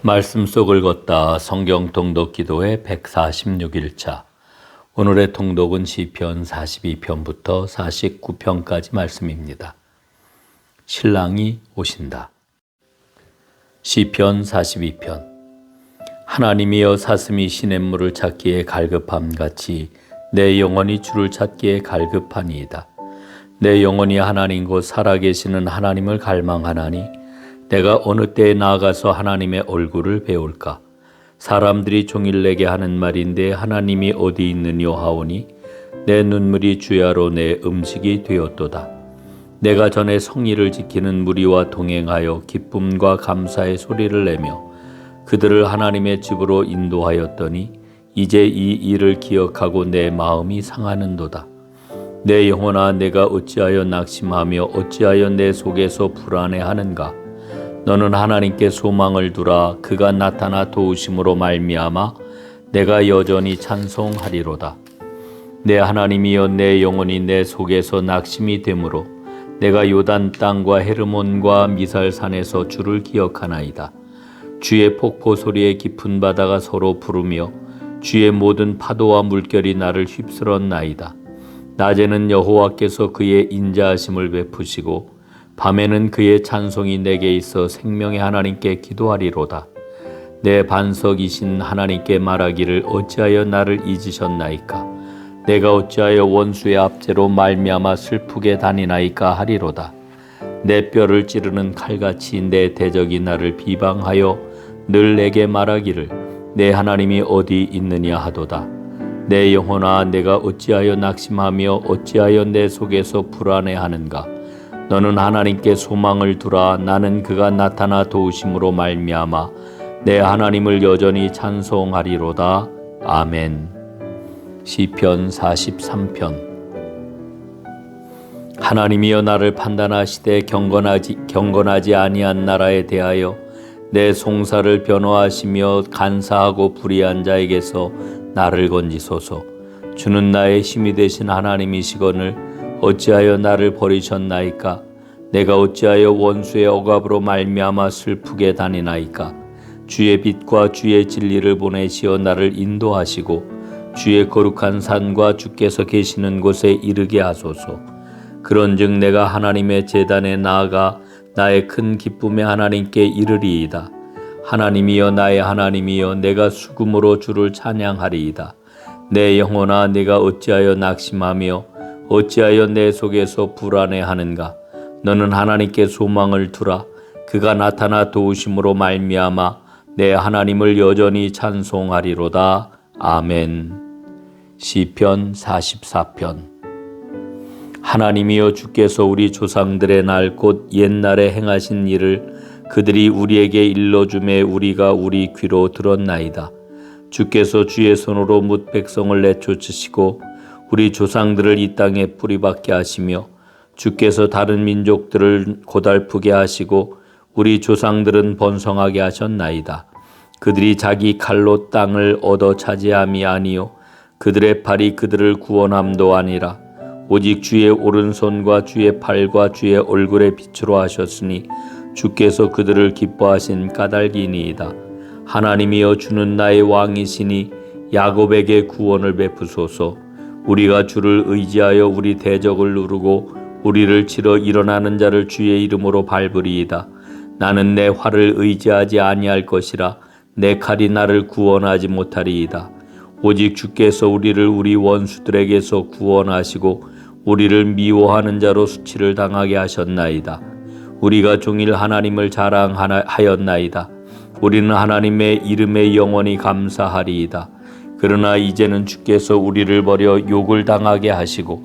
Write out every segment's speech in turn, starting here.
말씀 속을 걷다 성경 통독 기도회 146일차 오늘의 통독은 시편 42편부터 49편까지 말씀입니다. 신랑이 오신다. 시편 42편 하나님이여 사슴이 시냇물을 찾기에 갈급함 같이 내 영혼이 주를 찾기에 갈급하니이다. 내 영혼이 하나님 곧 살아계시는 하나님을 갈망하나니 내가 어느 때에 나아가서 하나님의 얼굴을 배울까? 사람들이 종일 내게 하는 말인데 하나님이 어디 있느뇨 하오니 내 눈물이 주야로 내 음식이 되었도다. 내가 전에 성의를 지키는 무리와 동행하여 기쁨과 감사의 소리를 내며 그들을 하나님의 집으로 인도하였더니 이제 이 일을 기억하고 내 마음이 상하는도다. 내 영혼아 내가 어찌하여 낙심하며 어찌하여 내 속에서 불안해하는가? 너는 하나님께 소망을 두라 그가 나타나 도우심으로 말미암아 내가 여전히 찬송하리로다. 내 하나님이여 내 영혼이 내 속에서 낙심이 되므로 내가 요단 땅과 헤르몬과 미살산에서 주를 기억하나이다. 주의 폭포 소리에 깊은 바다가 서로 부르며 주의 모든 파도와 물결이 나를 휩쓸었나이다. 낮에는 여호와께서 그의 인자하심을 베푸시고 밤에는 그의 찬송이 내게 있어 생명의 하나님께 기도하리로다. 내 반석이신 하나님께 말하기를 어찌하여 나를 잊으셨나이까? 내가 어찌하여 원수의 압제로 말미암아 슬프게 다니나이까 하리로다. 내 뼈를 찌르는 칼같이 내 대적이 나를 비방하여 늘 내게 말하기를 내 하나님이 어디 있느냐 하도다. 내 영혼아 내가 어찌하여 낙심하며 어찌하여 내 속에서 불안해하는가? 너는 하나님께 소망을 두라. 나는 그가 나타나 도우심으로 말미암아 내 하나님을 여전히 찬송하리로다. 아멘. 시편 43편. 하나님이여 나를 판단하시되 경건하지 경건하지 아니한 나라에 대하여 내 송사를 변호하시며 간사하고 불의한 자에게서 나를 건지소서. 주는 나의 힘이 되신 하나님이시거늘 어찌하여 나를 버리셨나이까? 내가 어찌하여 원수의 억압으로 말미암아 슬프게 다니나이까? 주의 빛과 주의 진리를 보내시어 나를 인도하시고 주의 거룩한 산과 주께서 계시는 곳에 이르게 하소서. 그런즉 내가 하나님의 제단에 나아가 나의 큰 기쁨의 하나님께 이르리이다. 하나님이여 나의 하나님이여 내가 수금으로 주를 찬양하리이다. 내 영혼아 내가 어찌하여 낙심하며 어찌하여 내 속에서 불안해하는가? 너는 하나님께 소망을 두라. 그가 나타나 도우심으로 말미암아 내 하나님을 여전히 찬송하리로다. 아멘. 시편 44편 하나님이여 주께서 우리 조상들의 날 곧 옛날에 행하신 일을 그들이 우리에게 일러줌에 우리가 우리 귀로 들었나이다. 주께서 주의 손으로 뭇 백성을 내쫓으시고 우리 조상들을 이 땅에 뿌리박게 하시며 주께서 다른 민족들을 고달프게 하시고 우리 조상들은 번성하게 하셨나이다. 그들이 자기 칼로 땅을 얻어 차지함이 아니요 그들의 팔이 그들을 구원함도 아니라 오직 주의 오른손과 주의 팔과 주의 얼굴의 빛으로 하셨으니 주께서 그들을 기뻐하신 까닭이니이다. 하나님이여 주는 나의 왕이시니 야곱에게 구원을 베푸소서. 우리가 주를 의지하여 우리 대적을 누르고 우리를 치러 일어나는 자를 주의 이름으로 밟으리이다. 나는 내 활을 의지하지 아니할 것이라 내 칼이 나를 구원하지 못하리이다. 오직 주께서 우리를 우리 원수들에게서 구원하시고 우리를 미워하는 자로 수치를 당하게 하셨나이다. 우리가 종일 하나님을 자랑하였나이다. 우리는 하나님의 이름에 영원히 감사하리이다. 그러나 이제는 주께서 우리를 버려 욕을 당하게 하시고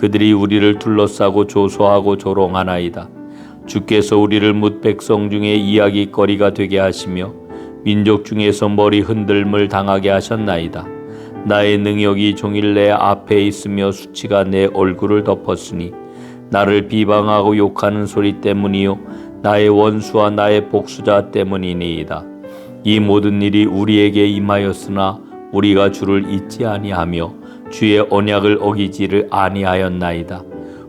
그들이 우리를 둘러싸고 조소하고 조롱하나이다. 주께서 우리를 뭇 백성 중에 이야기거리가 되게 하시며 민족 중에서 머리 흔들물 당하게 하셨나이다. 나의 능력이 종일 내 앞에 있으며 수치가 내 얼굴을 덮었으니 나를 비방하고 욕하는 소리 때문이요 나의 원수와 나의 복수자 때문이니이다. 이 모든 일이 우리에게 임하였으나 우리가 주를 잊지 아니하며 주의 언약을 어기지를 아니하였나이다.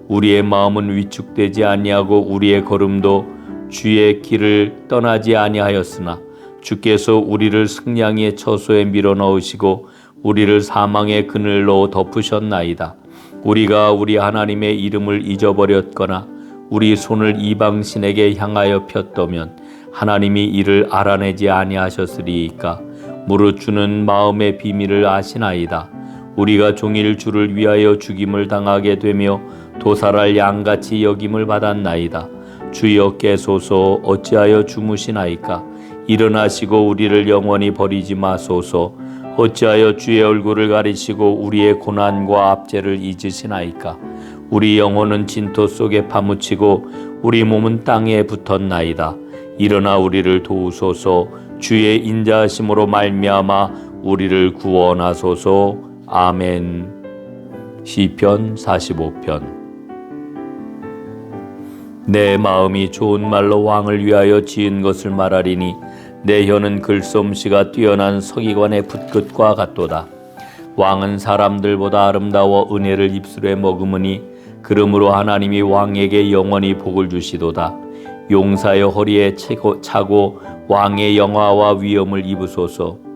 우리의 마음은 위축되지 아니하고 우리의 걸음도 주의 길을 떠나지 아니하였으나 주께서 우리를 승량의 처소에 밀어 넣으시고 우리를 사망의 그늘로 덮으셨나이다. 우리가 우리 하나님의 이름을 잊어버렸거나 우리 손을 이방 신에게 향하여 폈다면 하나님이 이를 알아내지 아니하셨으리이까 무릇 주는 마음의 비밀을 아시나이다. 우리가 종일 주를 위하여 죽임을 당하게 되며 도살할 양같이 여김을 받았나이다. 주여 깨소서 어찌하여 주무시나이까? 일어나시고 우리를 영원히 버리지 마소서. 어찌하여 주의 얼굴을 가리시고 우리의 고난과 압제를 잊으시나이까? 우리 영혼은 진토 속에 파묻히고 우리 몸은 땅에 붙었나이다. 일어나 우리를 도우소서. 주의 인자하심으로 말미암아 우리를 구원하소서 아멘 시편 45편 내 마음이 좋은 말로 왕을 위하여 지은 것을 말하리니 내 혀는 글솜씨가 뛰어난 서기관의 붓끝과 같도다. 왕은 사람들보다 아름다워 은혜를 입술에 머금으니 그러므로 하나님이 왕에게 영원히 복을 주시도다. 용사여 허리에 차고 왕의 영화와 위엄을 입으소서.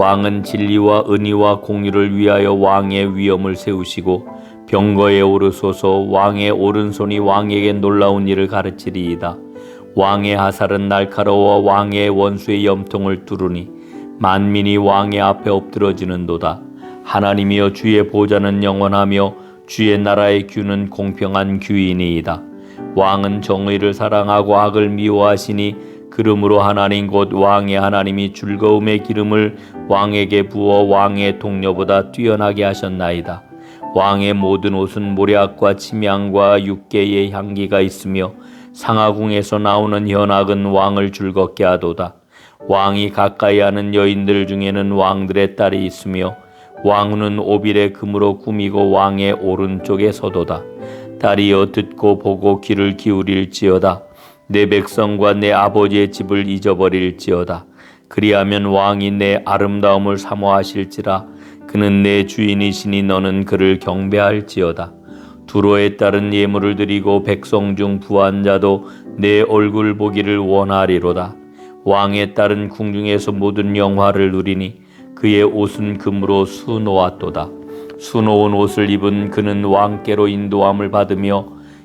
왕은 진리와 은희와 공의를 위하여 왕의 위엄을 세우시고 병거에 오르소서 왕의 오른손이 왕에게 놀라운 일을 가르치리이다. 왕의 하살은 날카로워 왕의 원수의 염통을 뚫으니 만민이 왕의 앞에 엎드러지는도다. 하나님이여 주의 보좌는 영원하며 주의 나라의 규는 공평한 규이니이다. 왕은 정의를 사랑하고 악을 미워하시니 그러므로 하나님 곧 왕의 하나님이 즐거움의 기름을 왕에게 부어 왕의 동료보다 뛰어나게 하셨나이다. 왕의 모든 옷은 모략과 침향과 육계의 향기가 있으며 상하궁에서 나오는 현악은 왕을 즐겁게 하도다. 왕이 가까이 하는 여인들 중에는 왕들의 딸이 있으며 왕후는 오빌의 금으로 꾸미고 왕의 오른쪽에 서도다. 딸이여 듣고 보고 귀를 기울일지어다. 내 백성과 내 아버지의 집을 잊어버릴지어다. 그리하면 왕이 내 아름다움을 사모하실지라 그는 내 주인이시니 너는 그를 경배할지어다. 두로에 따른 예물을 드리고 백성 중 부한 자도 내 얼굴 보기를 원하리로다. 왕에 따른 궁중에서 모든 영화를 누리니 그의 옷은 금으로 수놓았도다. 수놓은 옷을 입은 그는 왕께로 인도함을 받으며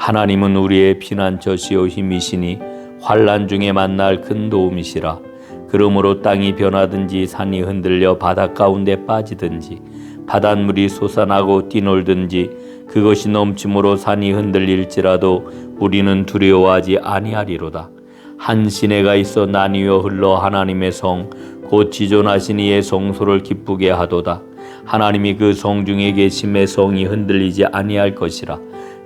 하나님은 우리의 피난처시요 힘이시니 환란 중에 만날 큰 도움이시라. 그러므로 땅이 변하든지 산이 흔들려 바닷 가운데 빠지든지 바닷물이 솟아나고 뛰놀든지 그것이 넘침으로 산이 흔들릴지라도 우리는 두려워하지 아니하리로다. 한 시내가 있어 나뉘어 흘러 하나님의 성 곧 지존하신 이의 성소를 기쁘게 하도다. 하나님이 그 성 중에 계심의 성이 흔들리지 아니할 것이라.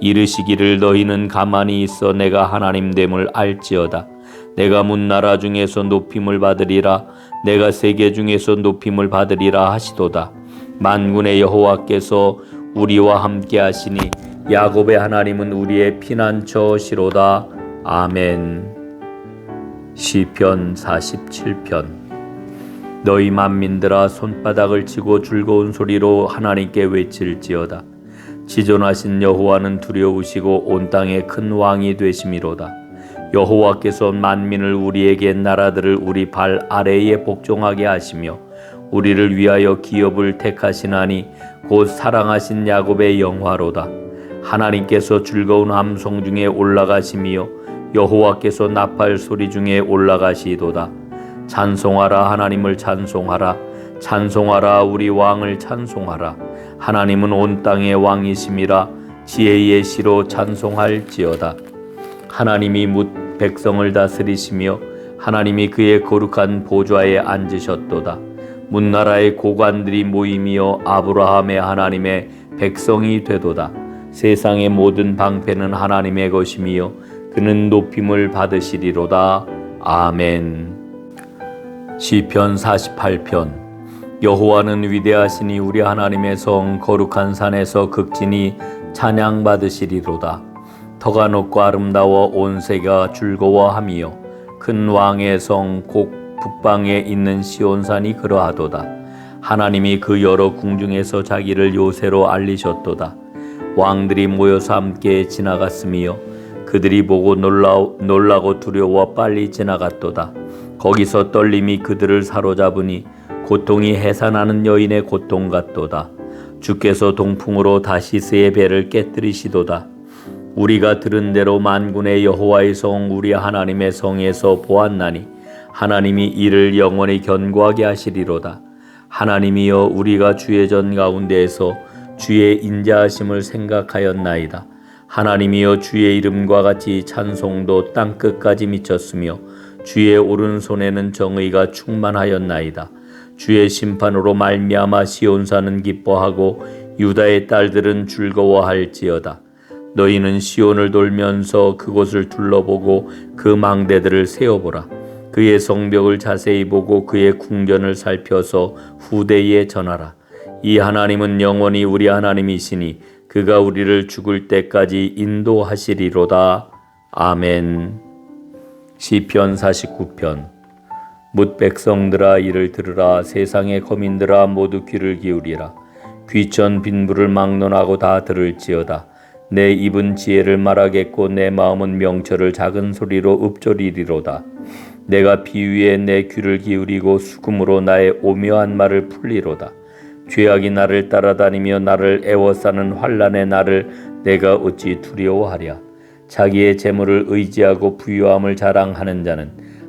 이르시기를 너희는 가만히 있어 내가 하나님 됨을 알지어다. 내가 문 나라 중에서 높임을 받으리라. 내가 세계 중에서 높임을 받으리라 하시도다. 만군의 여호와께서 우리와 함께 하시니 야곱의 하나님은 우리의 피난처시로다. 아멘. 시편 47편 너희 만민들아 손바닥을 치고 즐거운 소리로 하나님께 외칠지어다. 지존하신 여호와는 두려우시고 온 땅에 큰 왕이 되심이로다. 여호와께서 만민을 우리에게 나라들을 우리 발 아래에 복종하게 하시며 우리를 위하여 기업을 택하시나니 곧 사랑하신 야곱의 영화로다. 하나님께서 즐거운 함성 중에 올라가시며 여호와께서 나팔 소리 중에 올라가시도다. 찬송하라 하나님을 찬송하라 찬송하라 우리 왕을 찬송하라. 하나님은 온 땅의 왕이심이라 지혜의 시로 찬송할지어다. 하나님이 묻 백성을 다스리시며 하나님이 그의 거룩한 보좌에 앉으셨도다. 문나라의 고관들이 모이며 아브라함의 하나님의 백성이 되도다. 세상의 모든 방패는 하나님의 것이며 그는 높임을 받으시리로다. 아멘. 시편 48편 여호와는 위대하시니 우리 하나님의 성 거룩한 산에서 극진히 찬양 받으시리로다. 터가 높고 아름다워 온 세가 즐거워하며 큰 왕의 성 곡 북방에 있는 시온산이 그러하도다. 하나님이 그 여러 궁중에서 자기를 요새로 알리셨도다. 왕들이 모여서 함께 지나갔으며 그들이 보고 놀라, 놀라고 두려워 빨리 지나갔도다. 거기서 떨림이 그들을 사로잡으니 고통이 해산하는 여인의 고통 같도다. 주께서 동풍으로 다시스의 배를 깨뜨리시도다. 우리가 들은 대로 만군의 여호와의 성 우리 하나님의 성에서 보았나니 하나님이 이를 영원히 견고하게 하시리로다. 하나님이여 우리가 주의 전 가운데에서 주의 인자하심을 생각하였나이다. 하나님이여 주의 이름과 같이 찬송도 땅 끝까지 미쳤으며 주의 오른손에는 정의가 충만하였나이다. 주의 심판으로 말미암아 시온 산은 기뻐하고 유다의 딸들은 즐거워할지어다. 너희는 시온을 돌면서 그곳을 둘러보고 그 망대들을 세어보라. 그의 성벽을 자세히 보고 그의 궁전을 살펴서 후대에 전하라. 이 하나님은 영원히 우리 하나님이시니 그가 우리를 죽을 때까지 인도하시리로다. 아멘. 시편 49편 묻 백성들아 이를 들으라. 세상의 거민들아 모두 귀를 기울이라. 귀천 빈부를 막론하고 다 들을지어다. 내 입은 지혜를 말하겠고 내 마음은 명철을 작은 소리로 읊조리리로다. 내가 비위에 내 귀를 기울이고 수금으로 나의 오묘한 말을 풀리로다. 죄악이 나를 따라다니며 나를 애워싸는 환란의 나를 내가 어찌 두려워하랴. 자기의 재물을 의지하고 부유함을 자랑하는 자는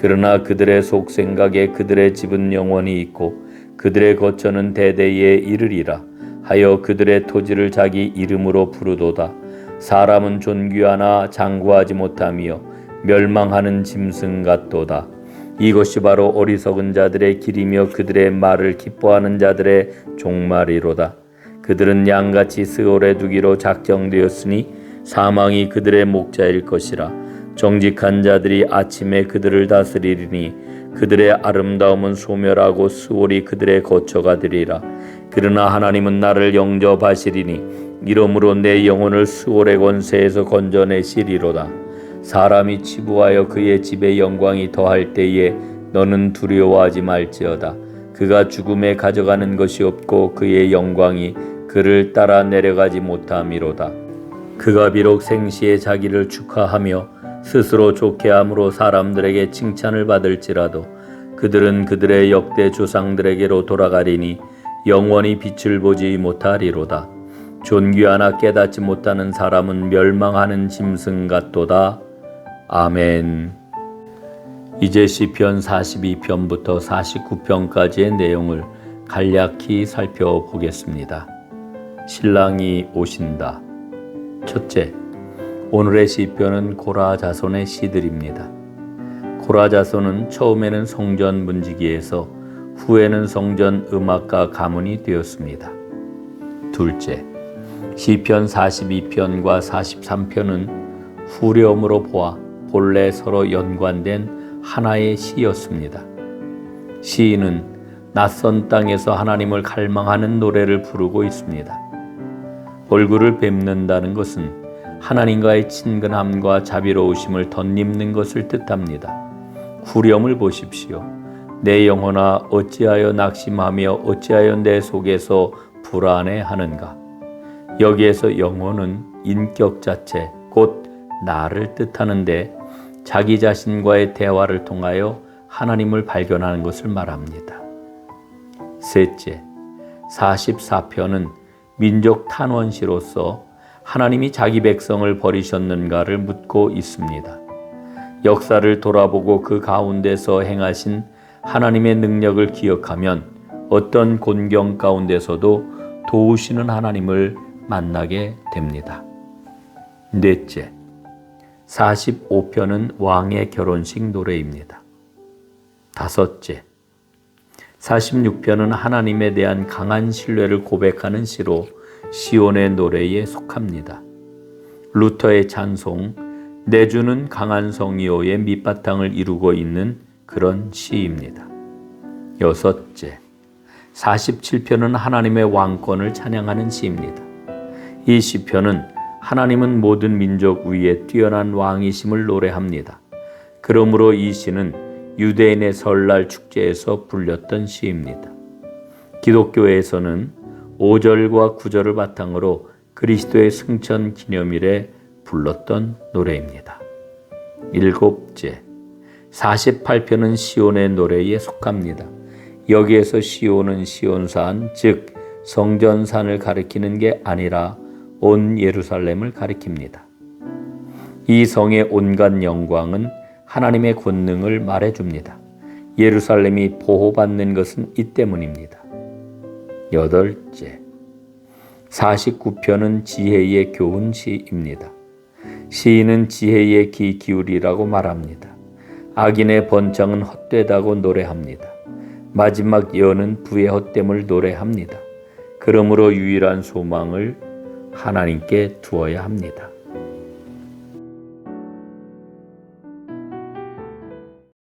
그러나 그들의 속 생각에 그들의 집은 영원히 있고 그들의 거처는 대대에 이르리라. 하여 그들의 토지를 자기 이름으로 부르도다. 사람은 존귀하나 장구하지 못하며 멸망하는 짐승 같도다. 이것이 바로 어리석은 자들의 길이며 그들의 말을 기뻐하는 자들의 종말이로다. 그들은 양같이 스올에 두기로 작정되었으니 사망이 그들의 목자일 것이라 정직한 자들이 아침에 그들을 다스리리니 그들의 아름다움은 소멸하고 수월이 그들의 거처가 되리라. 그러나 하나님은 나를 영접하시리니 이러므로 내 영혼을 수월의 권세에서 건져내시리로다. 사람이 치부하여 그의 집에 영광이 더할 때에 너는 두려워하지 말지어다. 그가 죽음에 가져가는 것이 없고 그의 영광이 그를 따라 내려가지 못함이로다. 그가 비록 생시에 자기를 축하하며 스스로 좋게 함으로 사람들에게 칭찬을 받을지라도 그들은 그들의 역대 조상들에게로 돌아가리니 영원히 빛을 보지 못하리로다. 존귀하나 깨닫지 못하는 사람은 멸망하는 짐승 같도다. 아멘. 이제 시편 42편부터 49편까지의 내용을 간략히 살펴보겠습니다. 신랑이 오신다. 첫째, 오늘의 시편은 고라 자손의 시들입니다. 고라 자손은 처음에는 성전 문지기에서 후에는 성전 음악가 가문이 되었습니다. 둘째, 시편 42편과 43편은 후렴으로 보아 본래 서로 연관된 하나의 시였습니다. 시인은 낯선 땅에서 하나님을 갈망하는 노래를 부르고 있습니다. 얼굴을 뵙는다는 것은 하나님과의 친근함과 자비로우심을 덧입는 것을 뜻합니다. 후렴을 보십시오. 내 영혼아 어찌하여 낙심하며 어찌하여 내 속에서 불안해하는가? 여기에서 영혼은 인격 자체 곧 나를 뜻하는데 자기 자신과의 대화를 통하여 하나님을 발견하는 것을 말합니다. 셋째, 44편은 민족 탄원시로서 하나님이 자기 백성을 버리셨는가를 묻고 있습니다. 역사를 돌아보고 그 가운데서 행하신 하나님의 능력을 기억하면 어떤 곤경 가운데서도 도우시는 하나님을 만나게 됩니다. 넷째, 45편은 왕의 결혼식 노래입니다. 다섯째, 46편은 하나님에 대한 강한 신뢰를 고백하는 시로 시온의 노래에 속합니다. 루터의 찬송, 내 주는 강한 성이오의 밑바탕을 이루고 있는 그런 시입니다. 여섯째, 47편은 하나님의 왕권을 찬양하는 시입니다. 이 시편은 하나님은 모든 민족 위에 뛰어난 왕이심을 노래합니다. 그러므로 이 시는 유대인의 설날 축제에서 불렸던 시입니다. 기독교에서는 5절과 9절을 바탕으로 그리스도의 승천 기념일에 불렀던 노래입니다. 일곱째, 48편은 시온의 노래에 속합니다. 여기에서 시온은 시온산, 즉 성전산을 가리키는 게 아니라 온 예루살렘을 가리킵니다. 이 성의 온갖 영광은 하나님의 권능을 말해줍니다. 예루살렘이 보호받는 것은 이 때문입니다. 여덟째, 49편은 지혜의 교훈 시입니다. 시인은 지혜의 귀 기울이라고 말합니다. 악인의 번창은 헛되다고 노래합니다. 마지막 여는 부의 헛됨을 노래합니다. 그러므로 유일한 소망을 하나님께 두어야 합니다.